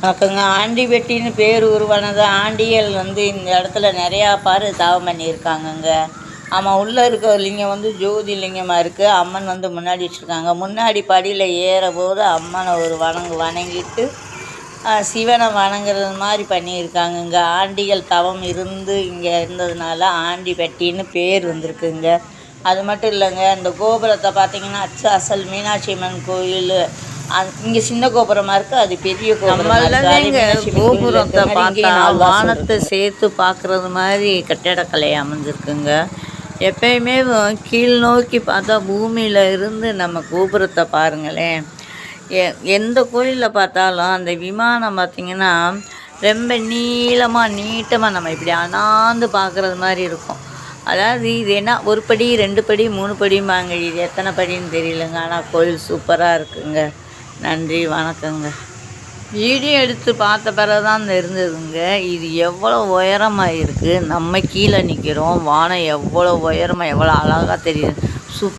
வணக்கங்க ஆண்டிபெட்டின்னு பேர் உருவானது ஆண்டிகள் வந்து இந்த இடத்துல நிறையா பாரு தாவம் பண்ணியிருக்காங்கங்க ஆமாம் உள்ளே இருக்க லிங்கம் வந்து ஜோதி லிங்கமாக இருக்குது அம்மன் வந்து முன்னாடி வச்சுருக்காங்க. முன்னாடி படியில் ஏறபோது அம்மனை ஒரு வணங்கு வணங்கிட்டு சிவனை வணங்குறது மாதிரி பண்ணியிருக்காங்கங்க ஆண்டிகள் தவம் இருந்து இங்கே இருந்ததுனால ஆண்டிபெட்டின்னு பேர் வந்திருக்குங்க அது மட்டும் இல்லைங்க இந்த கோபுரத்தை பார்த்தீங்கன்னா அச்சு அசல் மீனாட்சி அம்மன் கோயில் இங்கே சின்ன கோபுரமாக இருக்குது அது பெரிய நம்மளதாங்க கோபுரத்தை பார்த்தா வானத்தை சேர்த்து பார்க்குறது மாதிரி கட்டடக்கலை அமைஞ்சிருக்குங்க. எப்பயுமே கீழ் நோக்கி பார்த்தா பூமியில் இருந்து நம்ம கோபுரத்தை பாருங்களேன். எ- எந்த கோயிலில் பார்த்தாலும் அந்த விமானம் பார்த்திங்கன்னா ரொம்ப நீளமாக நீட்டமாக நம்ம இப்படி அண்ணாந்து பார்க்குறது மாதிரி இருக்கும். அதாவது இது என்ன ஒரு படி ரெண்டு படி மூணு படிம்பாங்க. இது எத்தனை படின்னு தெரியலங்க ஆனால் கோயில் சூப்பராக இருக்குங்க. நன்றி வணக்கங்க. வீடியோ எடுத்து பார்த்த பிறகு தான் இருந்ததுங்க. இது எவ்வளோ உயரமாக இருக்குது நம்ம கீழே நிற்கிறோம் வானம் எவ்வளோ உயரமாக எவ்வளோ அழகாக தெரியுது. சூப்